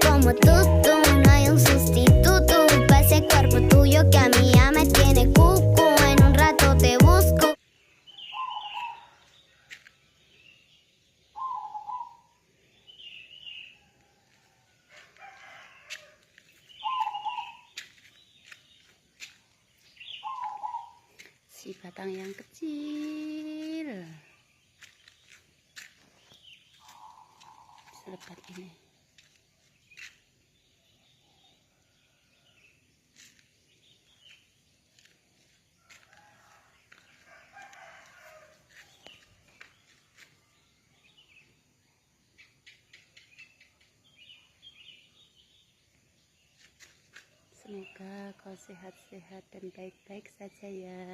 como tú, si batang yang kecil. Selebat ini Semoga kau sehat-sehat dan baik-baik saja ya.